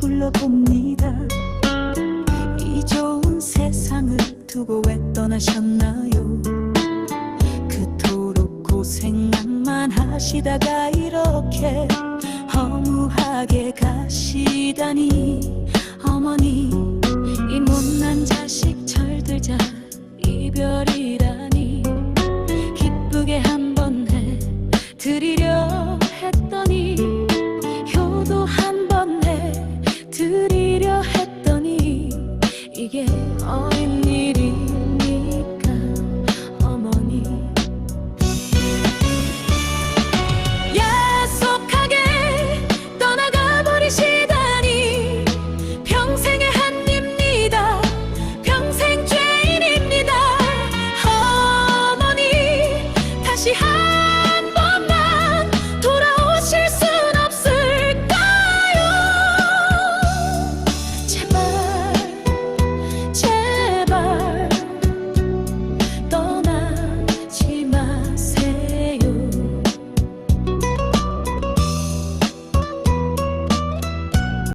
물어봅니다. 이 좋은 세상을 두고 왜 떠나셨나요? 그토록 고생만 하시다가 이렇게 허무하게 가시다니 어머니 평생